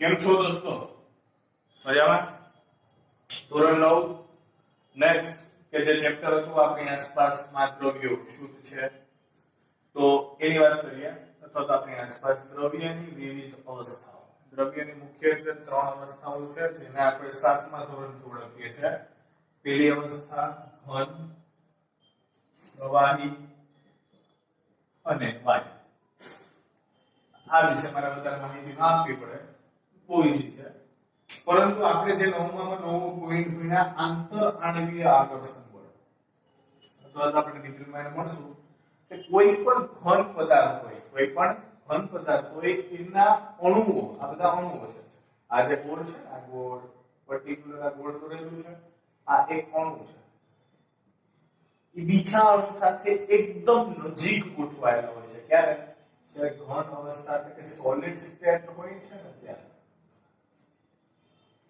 કેમ છો દોસ્તો? મજામાં? ધોરણ નવ નેક્સ્ટ કે જે ચેપ્ટર હતું, આપણી આસપાસ દ્રવ્યો શુદ્ધ છે. તો એની વાત કરીએ, અથવા તો આપણી આસપાસ દ્રવ્યની વિવિધ અવસ્થાઓ. દ્રવ્યની મુખ્યત્વે ત્રણ અવસ્થાઓ છે, જેને આપણે સાતમા ધોરણથી ઓળખીએ છીએ પેલી અવસ્થા ઘન, પ્રવાહી અને વાયુ. આ વિશે મારે વધારે માહિતી ના આપવી પડે. ઈઝી છે. પરંતુ આપણે જે નવમામાં નવમું પોઈન્ટ ભણ્યા આંતર આણવીય આકર્ષણ બળ તો આપણે ડિટેલમાં એને મળશું કે કોઈ પણ ઘન પદાર્થ હોય, કોઈ પણ ઘન પદાર્થ હોય, એના અણુઓ, આ બધા અણુઓ છે. આ જે ગોળ છે આ ગોળ પર્ટિક્યુલર આ ગોળ દોરેલું છે, આ એક અણુ છે. એ બીજા અણુ સાથે એકદમ નજીક ગોઠવાયેલો હોય છે. ક્યારે? જ્યારે ઘન અવસ્થા, એટલે કે સોલિડ સ્ટેટ હોય છે ને, ત્યારે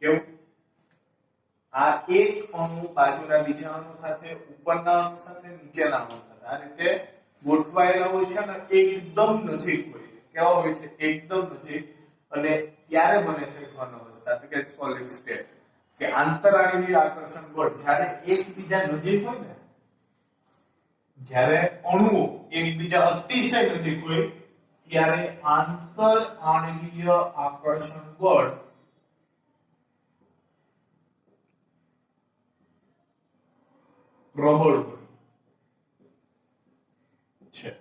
કેવું આ એક અણુ બાજુના બીજા અણુ સાથે, ઉપરના અણુ સાથે, નીચેના અણુ સાથે. આ રીતે ગોઠવાયેલા હોય છે અને એકદમ નજીક હોય છે. કેવા હોય છે? એકદમ નજીક. અને ત્યારે બને છે ઘન અવસ્થા કે સોલિડ સ્ટેટ કે આંતરાણીય આકર્ષણ બળ જ્યારે એકબીજા નજીક હોય ને, જ્યારે અણુઓ એકબીજા અતિશય નજીક હોય, ત્યારે આંતર આણવીય આકર્ષણ બળ પ્રબળ છે.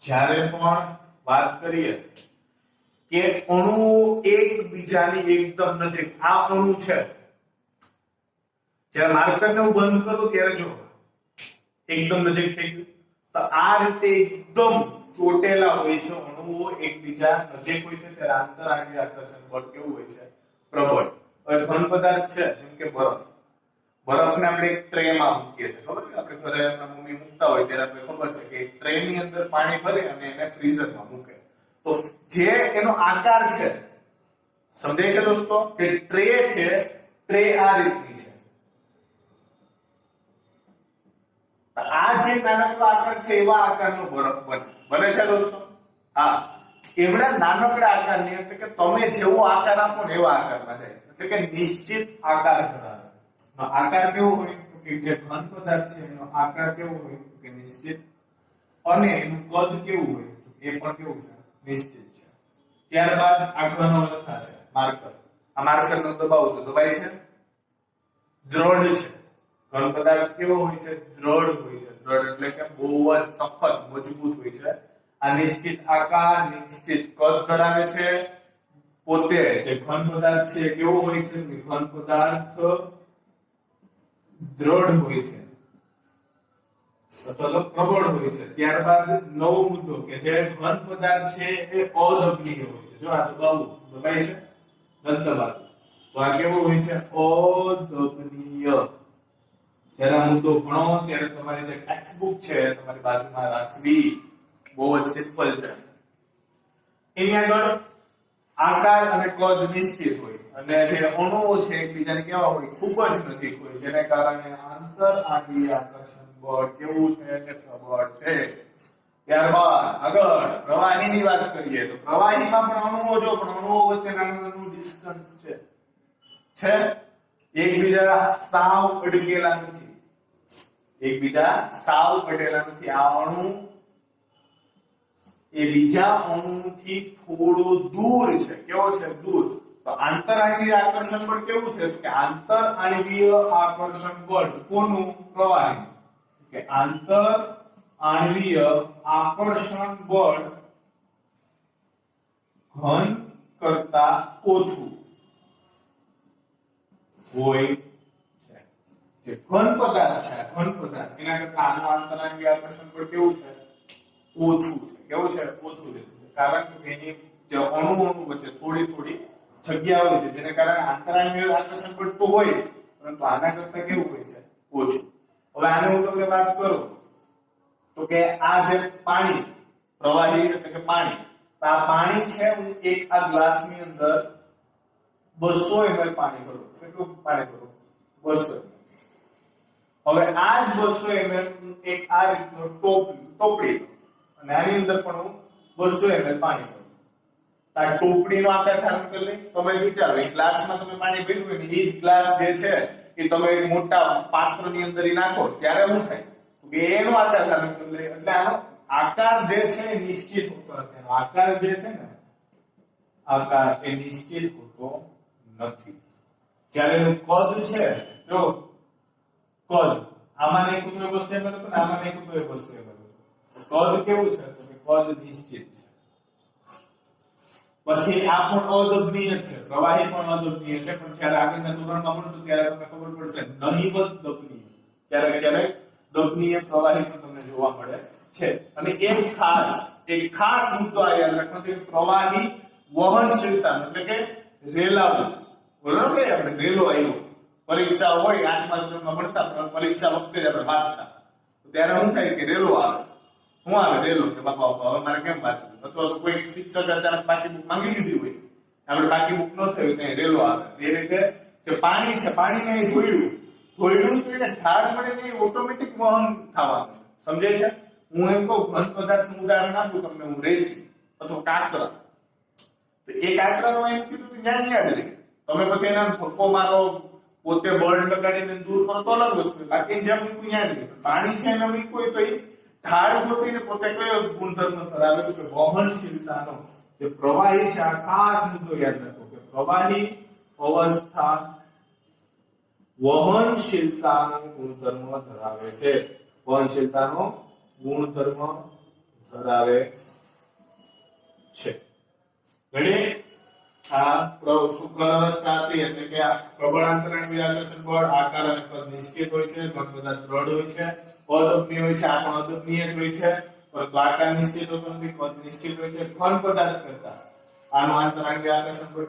જ્યારે પણ વાત કરીએ કે અણુઓ એકબીજાની એકદમ નજીક આ અણુ છે. જ્યારે માર્કરને હું બંધ કરું ત્યારે જો એકદમ નજીક થઈ ગયું. તો આ રીતે એકદમ ચોટેલા હોય છે અણુઓ એકબીજા નજીક હોય છે ત્યારે આંતરાણવીય આકર્ષણ બળ કેવું હોય છે? પ્રબળ. હવે ઘન પદાર્થ છે જેમ કે બરફ. બરફને આપણે એક ટ્રેમાં મૂકીએ છીએ, ખબર છે? આપણે ઘરે આપણા મમ્મી મૂકતા હોય ત્યારે આપણે ખબર છે કે એક ટ્રેની અંદર પાણી ભરે અને એને ફ્રીઝરમાં મૂકે. તો જે એનો આકાર છે, સમજાય છે દોસ્તો? જે ટ્રે છે, ટ્રે આ રીતની છે. આ જે નાનકડો આકાર છે, એવા આકારનો બરફ બને. બને છે દોસ્તો? હા. એવડા નાનકડા આકારની, એટલે કે તમે જેવો આકાર આપો ને એવા આકારમાં જાય. એટલે કે નિશ્ચિત આકાર ધરાવે. નો આકાર કેવો હોય? કે જે ઘન પદાર્થ છે એનો આકાર કેવો હોય? કે નિશ્ચિત. અને એનું કદ કેવું હોય? એ પણ કેવું છે? નિશ્ચિત છે. ત્યારબાદ આ અવસ્થા છે, માર્કર. આ માર્કર નો દબાવ તો દબાય છે. દ્રઢ છે. ઘન પદાર્થ કેવો હોય છે? દ્રઢ હોય છે. દ્રઢ એટલે કે બહુ જ સખત, મજબૂત હોય છે. આ નિશ્ચિત આકાર, નિશ્ચિત કદ ધરાવે છે. પોતે જે ઘન પદાર્થ છે કેવો હોય છે? ઘન પદાર્થ દ્રઢ હોય છે. અથવા પ્રબળ હોય છે. ત્યારબાદ નવો મુદ્દો કે જે ઘન પદાર્થ છે એ અદબનીય હોય છે. જો આ દબાવું દબાય છે. નથી દબાતું તો આ કેવો હોય છે? અદબનીય જ્યારે આ મુદ્દો ભણો, ત્યારે તમારી જે ટેક્સ્ટ બુક છે, તમારી બાજુમાં રાખવી બહુ જ સિમ્પલ છે. એની આગળ આકાર અને કદ નિશ્ચિત હોય. અને જે અણુઓ છે એકબીજાને કેવા હોય, ખૂબ જ નજીક હોય, જેને કારણે આંતર આંગી આકર્ષણ બળ કેવું છે કે પ્રબળ છે. ત્યારબાદ આગળ, પ્રવાહીની વાત કરીએ તો પ્રવાહીમાં પણ અણુઓ જો, પણ અણુઓ વચ્ચે નાનું નાનું ડિસ્ટન્સ છે. છે? એકબીજા સાવ અડકેલા નથી. એકબીજા સાવ અડેલા નથી. આ અણુ એ બીજા અણુથી થોડો દૂર છે. કેવો છે? દૂર. તો આકર્ષણ બળ કેવું છે? કે આંતર આણવીય આકર્ષણ બળ કોનું? પ્રવાહી કે આંતર આકર્ષણ બળ ઘન કરતા ઓછું હોય છે. જે ઘન પદાર્થ છે ઘન પદાર્થ, એના કરતા આનું આંતરાંગીય આકર્ષણ બળ કેવું છે? ઓછું છે. કેવું છે? ઓછું છે. કારણ કે એની જે અણુ અણુ વચ્ચે થોડી થોડી જગ્યા હોય છે, જેને કારણે આંતરાણવીય આકર્ષણ પણ તો હોય, પરંતુ આના કરતા કેવું હોય છે? ઓછું. હવે આને હું તમને વાત કરું તો કે આ જે પાણી, પ્રવાહી એટલે કે પાણી આ પાણી છે, હું એક આ ગ્લાસની અંદર 200 ml પાણી ભરું કેટલું પાણી ભરું? 200 હવે આ જ 200 ml એક આ રીતનો ટોપ, ટોપડી અને આની અંદર પણ હું 200 ml પાણી કરું આ ટોપડીનો આકાર ધારણ કરી લે તમે વિચારો એક ગ્લાસમાં તમે પાણી ભર્યું ને એ ગ્લાસ જે છે, એ તમે એક મોટા પાત્રની અંદર નાખો, ત્યારે શું થાય? એનો આકાર ધારણ કરી લે એટલે આનો આકાર જે છે એ નિશ્ચિત હોતો નથી. આકાર જે છે ને, આકાર એ નિશ્ચિત હોતો નથી. જ્યારે એનું કદ છે, જો, કદ, આમાં નહીં કુતો એક વસ્તુ એ ને આમાં નહીં કુતો એક વસ્તુ એ હતું કદ કેવું છે? કદ નિશ્ચિત છે. પછી આ પણ અદબનીય છે. પ્રવાહી પણ અદબનીય છે. પણ જ્યારે આગળના ધોરણમાં ભણશું ત્યારે તમને ખબર પડશે, નહીવત દબનીય. ક્યારેક ક્યારેક દબનીય પ્રવાહી પણ તમને જોવા મળે છે. અને એક ખાસ એક ખાસ મુદ્દો આ યાદ રાખવાનો કે પ્રવાહી વહનશીલતા, એટલે કે રેલાવું બોલો કે આપણે, રેલો આવ્યો પરીક્ષા હોય આઠમા ધોરણમાં ભણતા પરીક્ષા વખતે આપણે વાંચતા. ત્યારે શું થાય કે રેલો આવે? હું આવે રેલો કે બાપા બાપા, હવે મારે કેમ વાંચવું? અથવા તો કોઈ શિક્ષક અચાનક બાકી બુક માંગી લીધી હોય. આપણે બાકી બુક ન થયું, ત્યાં રેલો આવે. એ રીતે જે પાણી છે પાણીને અહીં ધોયડું. ધોયડું તો એને ઢાળ મળે ને ઓટોમેટિક વહન થવાનું છે. સમજે છે? હું એમ કહું, ઘન પદાર્થનું ઉદાહરણ આપું તમને હું રેતી. અથવા કાકરા. તો એ કાકરાનો એમ કીધું કે ન્યા ન્યા જ રહે તમે પછી એના ધક્કો મારો, પોતે બળ લગાડીને દૂર કરો, તો અલગ વસ્તુ. બાકી જેમ મૂકવું ત્યાં જ રહે પાણી છે એને મૂકવું તો એ ઢાળ ગોતીને પોતે કયો ગુણધર્મ ધરાવે કે વહનશીલતાનો. જે પ્રવાહી છે, આ ખાસ મુદ્દો યાદ રાખો કે પ્રવાહી અવસ્થા વહનશીલતાનો ગુણધર્મ ધરાવે છે. વહનશીલતાનો ગુણધર્મ ધરાવે છે. રેડી આ આકાર અને કદ નિશ્ચિત છે ઘન બધા દ્રઢ છે અદબનીય હોય છે, આ પણ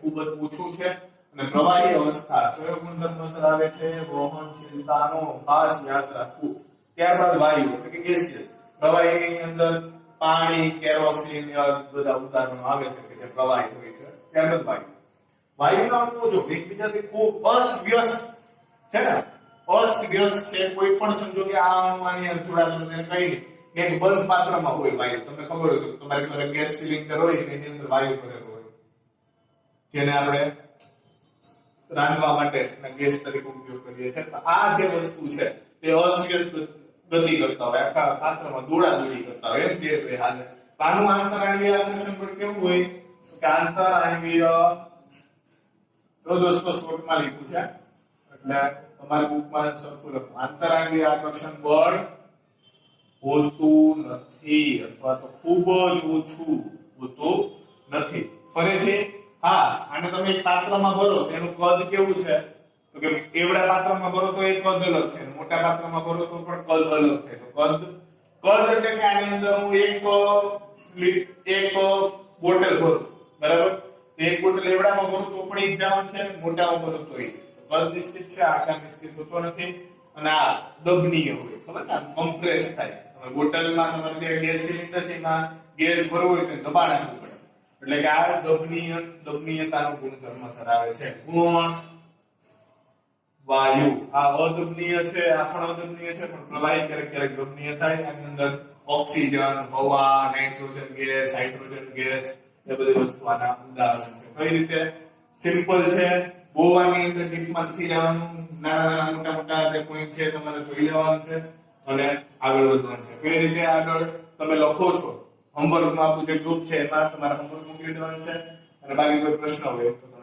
ખૂબ જ ઓછું છે અને પ્રવાહી અવસ્થા ગુણધર્મ ધરાવે છે? વહનશીલતાનો ખાસ યાદ રાખવું. ત્યારબાદ વાયુ એટલે કે અંદર પાણી, કેરોસીન એવા બધા ઉદાહરણો આવે છે કે જે પ્રવાહી હોય છે. ત્યારબાદ વાયુ વાયુના અણુઓ જો એકબીજાથી ખૂબ અસ્વ્યસ્ત છે ને, અસ્વ્યસ્ત છે, કોઈ પણ સંજોગે આ અણુ આની અંદર એક બંધ પાત્રમાં હોય વાયુ તમને ખબર હોય તો તમારી પાસે ગેસ સિલિન્ડર હોય એની અંદર વાયુ ભરેલો હોય. જેને આપણે રાંધવા માટે ગેસ તરીકે ઉપયોગ કરીએ છીએ. તો આ જે વસ્તુ છે તે અસ્વ્યસ્ત ગતિ કરતા હોય. આખા પાત્રમાં દોડા દોડી કરતા હોય. એમ કે હાલે. આનું આંતરાણ્વીય આકર્ષણ પણ કેવું હોય? કે આણવીય તો દોસ્તો શોર્ટમાં લીધું છે. એટલે તમારી બુકમાં સરખું લખો. આંતરાણ્વીય આકર્ષણ બળ હોતું નથી અથવા તો ખૂબ જ ઓછું હોતું નથી. ફરીથી, હા, અને તમે એક પાત્રમાં ભરો, એનું કદ કેવું છે? તો કે એવડા પાત્રમાં ભરો તો એ કદ અલગ છે, મોટા પાત્રમાં ભરો તો પણ કદ અલગ છે. તો કદ કદ એટલે કે આની અંદર હું એક એક બોટલ ભરું. બરાબર? એક બોટલ લેવડામાં ભરું તો પણ એક્ઝામ છે, મોટામાં ભરું તો કદ નિશ્ચિત છે? આકાર નિશ્ચિત હોતો નથી. અને આ દબનીય હોય, ખબર ને? કમ્પ્રેસ થાય. તમે બોટલમાં તમારે જે ગેસ સિલિન્ડર છે, એમાં ગેસ ભરવો હોય તો દબાણ આપવું પડે. એટલે કે આ દબનીય, દબનીયતાનો ગુણધર્મ ધરાવે છે. કોણ વાયુ. આ અદબનીય છે, આ પણ અદબનીય છે, પણ પ્રવાહી ક્યારેક ક્યારેક દબનીય થાય. આની અંદર ઓક્સિજન, હવા, નાઇટ્રોજન ગેસ, હાઇડ્રોજન ગેસ એ બધી વસ્તુ આના ઉદાહરણ છે. કઈ રીતે સિમ્પલ છે? બહુ અંદર ડીપમાં નથી જવાનું નાના નાના મોટા મોટા જે પોઈન્ટ છે તમારે જોઈ લેવાનું છે અને આગળ વધવાનું છે. કઈ રીતે આગળ તમે લખો છો? હોમવર્કમાં આપણું જે ગ્રુપ છે એમાં તમારે હોમવર્ક મોકલી દેવાનું છે અને બાકી કોઈ પ્રશ્ન હોય તો